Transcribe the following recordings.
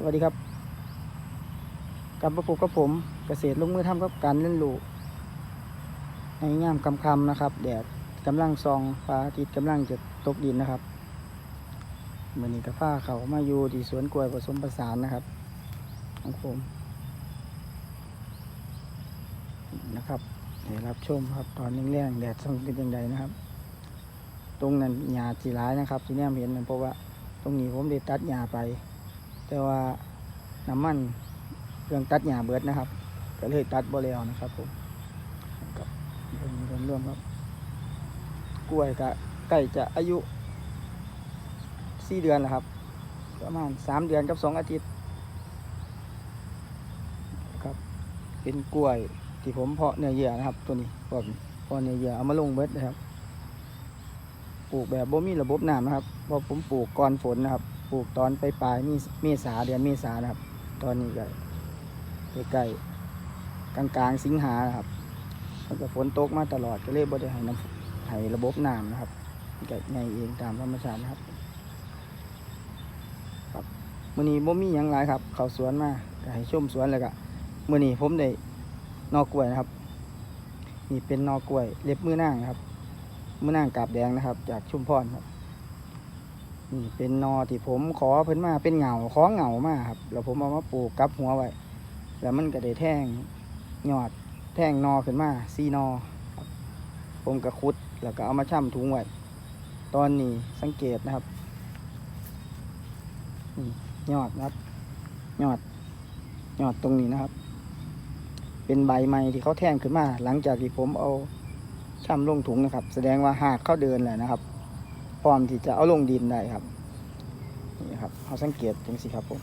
สวัสดีครับ กลับมาพบกับผมเกษตรลงมือทำกับการเล่นลูกในงามคำคำนะครับ แดดกำลังซองฟ้าอาทิตย์กำลังจะตกดินนะครับเหมือนนี้กับผ้าเขามาอยู่ที่สวนกล้วยผสมประสานนะครับ ของผมนะครับให้รับชมครับ ตอนแรงแดดส่องเป็นยังไงนะครับ ตรงนั้นหญ้าจีร้ายนะครับ ที่แนมเห็นนั่นเพราะว่า ตรงนี้ผมได้ตัดหญ้าไป แต่ว่าน้ำมันเครื่องตัดหญ้าเบิดนะครับ ก็เลยตัดบ่แล้วนะครับผมกับรวมรวมๆครับ กล้วยก็ใกล้จะอายุสี่เดือนแล้วครับ ประมาณสามเดือนกับสองอาทิตย์ครับ เป็นกล้วยที่ผมเพาะเนื้อเยื่อนะครับ ตัวนี้พวกนี้เพาะเนื้อเยื่อเอามาลงเบิดนะครับ ปลูกแบบบ่มีระบบน้ำนะครับเพราะผมปลูกก่อนฝนนะครับ ปลูกตอนปลายปลายมีเมษาเดือนเมษานะครับ ตอนนี้ก็ใกล้ๆกลางกลางสิงหาครับมันก็ฝนตกมาตลอดก็เลยบ่ได้ให้น้ำให้ระบบน้ำนะครับก็ไงเองตามธรรมชาตินะครับครับมื้อนี้บ่มีหยังหลายครับ เข้าสวนมาก็ให้ชมสวนแล้วก็มื้อนี้ผมได้นอกล้วยนะครับนี่เป็นนอกล้วยเล็บมือนางนะครับมือนางกาบแดงนะครับ จากชุมพรครับ นี่เป็นนอที่ผมขอเพิ่นมาเป็นเหงาขอเหงามากครับแล้วผมเอามาปลูกกับหัวไว้แล้วมันก็ได้แท่งยอดแท่งนอขึ้นมาซีนอครับผมก็คุดแล้วก็เอามาช่ำถุงไว้ตอนนี้สังเกตนะครับนี่ยอดนะครับยอดยอดตรงนี้นะครับ เป็นใบไม้ที่เขาแท่งขึ้นมา หลังจากที่ผมเอาช่ำลงถุงนะครับ แสดงว่าหากเขาเดินแหละนะครับ พร้อมที่จะเอาลงดินได้ครับนี่ครับเขาสังเกตจังสิครับผม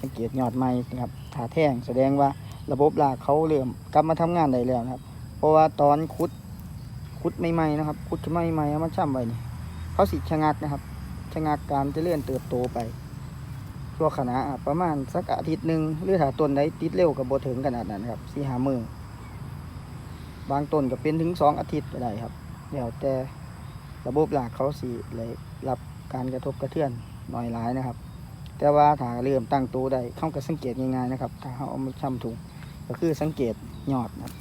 สังเกตยอดไม้นะครับถาแท่งแสดงว่าระบบรากเขาเริ่มกลับมาทำงานได้แล้วนะครับ เพราะว่าตอนคุดคุดใหม่ๆนะครับคุดขึ้นมาใหม่ๆเอามาช่ำไว้นี่เขาสิชะงักนะครับชะงักการจะเจริญเติบโตไปชั่วขณะอะประมาณสักอาทิตย์หนึ่งหรือถ้าต้นใดติดเร็วกับโบถึงขนาดนั้นครับสี่หามือบางต้นก็เป็นถึงสองอาทิตย์ก็ได้ครับแล้วแต่ ระบบหลักเขาสีเลยรับการกระทบกระเทือนน้อยหลายนะครับ แต่ว่าถ้าเริ่มตั้งตัวได้เข้ากับสังเกตง่ายๆนะครับ ถ้าเขาเอามาช่ำถุงก็คือสังเกตหยอดนะครับ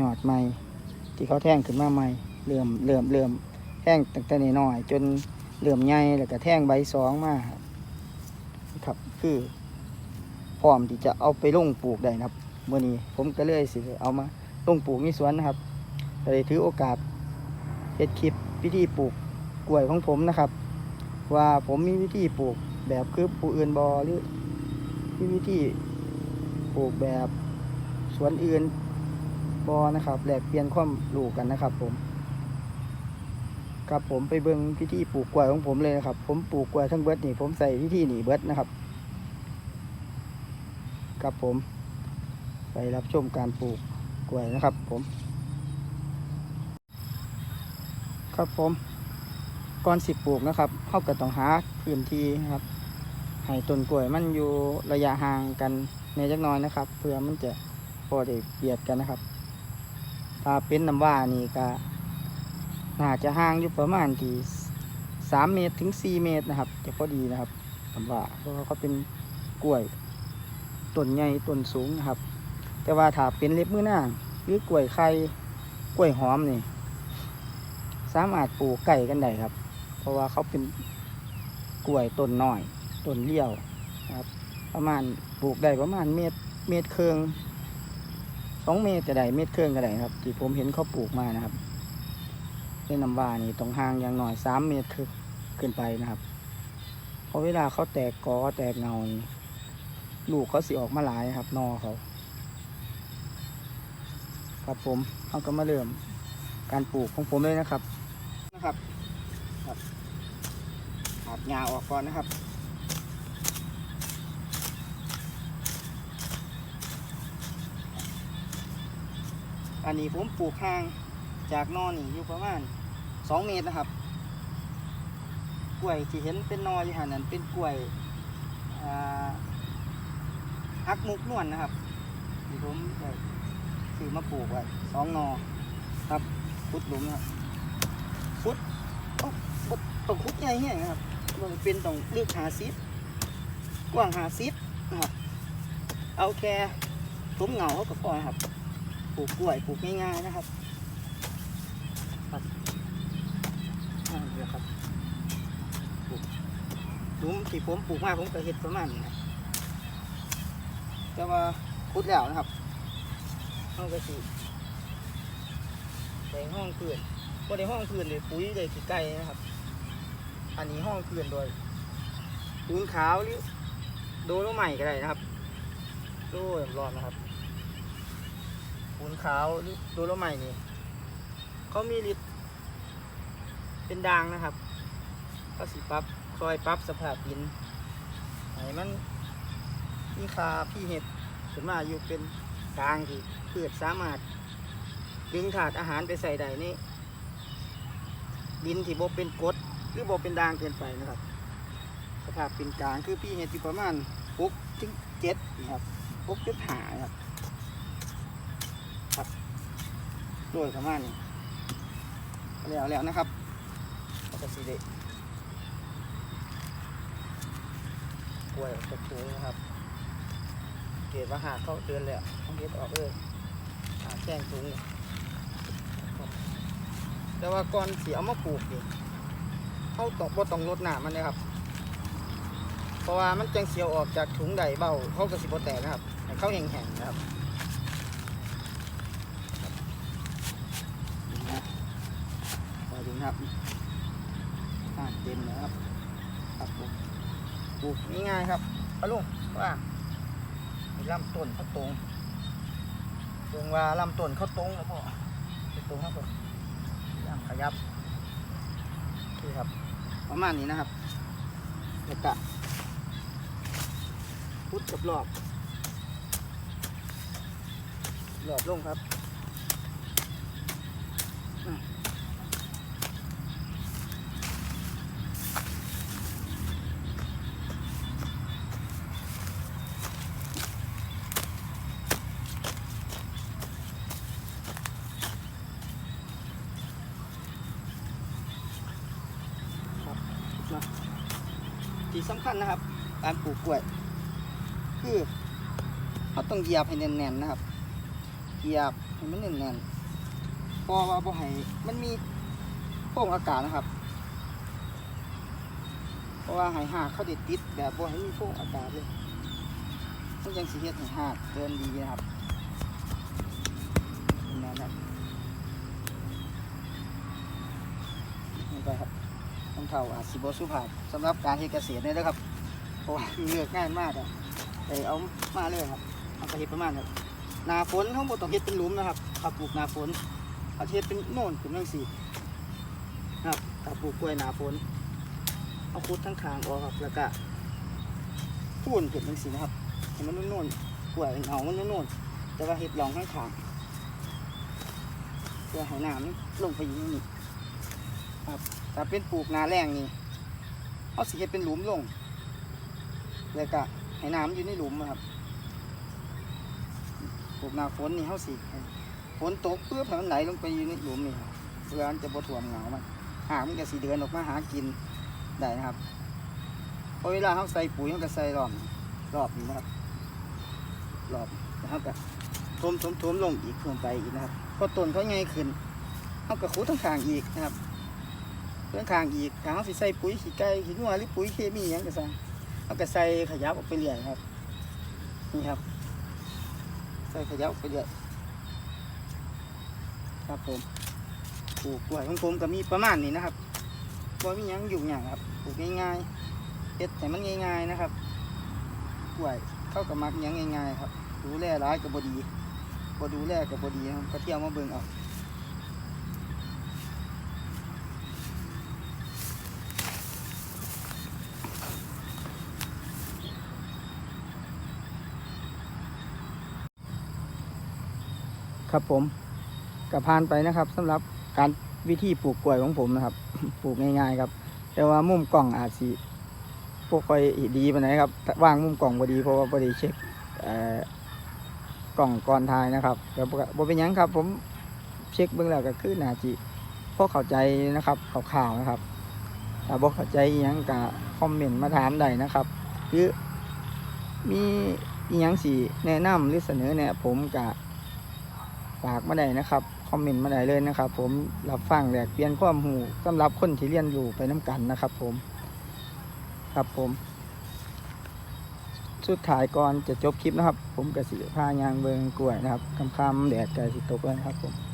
ยอดใหม่ที่เขาแท่งขึ้นมาใหม่เริ่มเริ่มเริ่มแท่งตั้งแต่น้อยจนเริ่มใหญ่แล้วก็แท่งใบสองมาครับครับคือพร้อมที่จะเอาไปลงปลูกได้นะครับเมื่อนี้ผมก็เลยสิเอามาลงปลูกในสวนนะครับเลยถือโอกาสเฮ็ดคลิป วิธีปลูกกล้วยของผมนะครับ ว่าผมมีวิธีปลูกแบบคือผู้อื่นบอหรือมีวิธีปลูกแบบสวนอื่นบอนะครับแลกเปลี่ยนความรู้กันนะครับ ผมครับผมไปเบิ่งพิธีปลูกกล้วยของผมเลยนะครับ ผมปลูกกล้วยทั้งเบิดนี่ผมใส่วิธีหนีเบิดนะครับครับผม ไปรับชมการปลูกกล้วยนะครับ ผม ครับผมก่อนสิปลูกนะครับเขาก็ต้องหาพื้นที่ครับให้ต้นกล้วยมันอยู่ระยะห่างกันในจักน้อยนะครับ เพื่อมันจะพอได้เบียดกันนะครับ ถ้าเป็นน้ำว่านี่ก็น่าจะห่างอยู่ประมาณที่สามเมตรถึงสี่เมตรนะครับ จะพอดีนะครับน้ำว่าเพราะว่าเขาเป็นกล้วยต้นใหญ่ต้นสูงนะครับ แต่ว่าถ้าเป็นเล็บมือหน้าหรือกล้วยไข่กล้วยหอมนี่ สามารถปลูกไก่กันได้ครับ เพราะว่าเขาเป็นกล้วยต้นน้อยต้นเลี้ยวครับ ประมาณปลูกได้ประมาณเมตรเมตรครึ่องสองเมตรก็ได้เมตรครึ่องก็ได้ครับ ที่ผมเห็นเขาปลูกมานะครับในน้ำวานี่ต้องห่างอย่างหน้อยสามเมตรคือขึ้นไปนะครับเพราะเวลาเขาแตกกอแตกเงานี่ลูกเขาสิออกมาหลายครับนอเขาครับผมเขาก็มาเริ่มการปลูกของผมเลยนะครับ ครับครับขาดหญ้าออกก่อนนะครับอันนี้ผมปลูกห่างจากนอนี่อยู่ประมาณสองเมตรนะครับ กล้วยที่เห็นเป็นนออยู่หันนั้นเป็นกล้วยฮักมุกนวลนะครับที่ผมซื้อมาปลูกไว้สองนอครับขุดหลุมนะครับ ขุดต้องขุดใหญ่แห้งนะครับมันเป็นต้องเลือกหาซิปกว้างหาซิปนะครับ เอาแค่ทุ้มเหงาเขาก็พอครับ ปลูกกล้วยปลูกง่ายๆนะครับครับอ่าเดี๋ยวครับปลูกหลุมที่ผมปลูกมาผมก็เห็ดประมาณนี้นะแต่ว่าคุดแล้วนะครับห้องก็สิในห้องเพื่อน บนในห้องเพื่อนเลยปุ๋ยเลยขี้ไก่นะครับ อันนี้ห้องเพื่อนโดยปูนขาวหรือโดโลใหม่ก็ได้นะครับโดยร้อนนะครับปูนขาวหรือโดโลไมต์นี่เขามีฤทธิ์เป็นด่างนะครับก็สิปรับซอยปรับสภาพดินให้มันมีคาพี่เห็ดขึ้นมาอยู่เป็นกลางที่เพืชสามารถดึงถาดอาหารไปใส่ได้นี่ ดินที่บ่เป็นกรดหรือบ่เป็นด่างเกินไปนะครับ สภาพเป็นกลางคือพี่เห็ดอยู่ประมาณหกถึงเจ็ดนะครับหกจุดหาครับโดยประมาณนี้แล้วแล้วนะครับแล้วก็สีเดกล้วยกระตูนะครับเกตว่าหาเขาเตือนแล้วต้องเก็บออกเลยหาแจ้งสูงครับ แต่ว่าก่อนสีเอามาปลูกดิเขาตอกบ่ต้องลดหน้ำมันเลยครับ เพราะว่ามันจังเสียวออกจากถุงใดเบาเขาก็สิบ่แตกนะครับให้เขาแห้งๆนะครับพอดูนะครับอ่าเต็มแล้วครับครับปลูกง่ายๆครับเอาลุงว่ามีลำต้นเขาตรงเรื่องว่าลำต้นเขาตรงแล้วพ่อตรงครับผม ย่างขยับนี่ครับ ประมาณนี้นะครับแล้วก็พุดกับหลอบรอบลงครับ ที่สำคัญนะครับ การปลูกกล้วย คือเราต้องเหยียบให้แน่นๆนะครับเหยียบให้มันแน่นๆพอว่าบ่ให้มันมีโพรงอากาศนะครับเพราะว่าให้หากเขาติดติดแบบบ่ให้มีโพรงอากาศเลยมันยังสิเฮ็ดให้หากเดินดีนะครับนี่นะครับนี่ไป ครับต้องเท่าอาจสิบสุภาพสำหรับการเฮ็ดเกษตรเนี่ยนะครับเพราะว่าเลือกง่ายมากอะแต่เอามาเลยครับเอาไปเฮ็ดประมาณครับหนาฝนเขาบ่ต้องเฮ็ดเป็นหลุมนะครับถ้าปลูกหนาฝนเอาเฮ็ดเป็นโน่นขึ้นจังซี่นะครับถ้าปลูกกล้วยหนาฝนเอาคุดทั้งคางออกครับแล้วก็พูนขึ้นจังซี่นะครับให้มันโน่นกล้วยเหงามันโน่นแต่ว่าเฮ็ดรองข้งคางเพื่อให้น้ำลงไปอยู่ในนี่ ถ้าเป็นปลูกนาแรงนี่เขาสิเฮ็ดเป็นหลุมลง แล้วก็ให้น้ำอยู่ในหลุมครับ ปลูกนาฝนนี่เขาสิฝนตกเพื่อให้มันไหลลงไปอยู่ในหลุมนี่เพื่อมันจะบ่ท่วมเหงามันหากมันก็สิเดินออกมาหากินได้นะครับพอเวลาเขาใส่ปุ๋ยเขาก็ใส่รอบรอบนี้นะครับรอบนะครับก็ทมทมทมลงอีกเพิ่มไปอีกนะครับพอต้นเขาใหญ่ขึ้นเขาก็ขุดทั้งขางอีกนะครับ เรื่องขางอีกถ้าเขาสิใส่ปุ๋ยขี้ไก่ขี้งัวหรือปุ๋ยเคมีหยังก็สั่งเขาก็ใส่ขยับออกไปเรื่อยครับ นี่ครับ ใส่ขยับออกไปเรื่อยครับผมปลูกกล้วยของผมก็มีประมาณนี้นะครับบ่มีหยังยุ่งยากครับปลูกง่ายๆเฮ็ดให้มันง่าย ๆนะครับกล้วยเข้ากับมักหยังง่ายๆครับ ดูแลร้ายกับบดีบ่ดูแลกับบดีครับก็เที่ยวมาเบิ่งเอา ครับผมกับพานไปนะครับสำหรับการวิธีปลูกกล้วยของผมนะครับ ปลูกง่ายๆครับ แต่ว่ามุมกล่องอาจสิพวกค่อยดีปไหนครับวางมุมกล่องพอดีเพราะว่าพอดีเช็คกล่องก่อนทายนะครับแต่บ่เป็นยังครับ ผมเช็คเบื้องแล้วก็คือนาจิพอเข้าใจนะครับข่าวๆนะครับถ้าบ่เข้าใจยังก็คอมเมนต์มาถามได้นะครับหรือมีอีหยังสิแนะนำหรือเสนอแนะผมกะ ฝากมาได้นะครับ คอมเมนต์มาได้เลยนะครับ ผมรับฟังแลกเปลี่ยนความหูสำหรับคนที่เรียนรู้ไปน้กันนะครับ ผมครับผม สุดท้ายก่อนจะจบคลิปนะครับ ผมกระสีผ้ายางเบิงกล้วยนะครับคำคำแดดไก่สิตกแล้วครับผม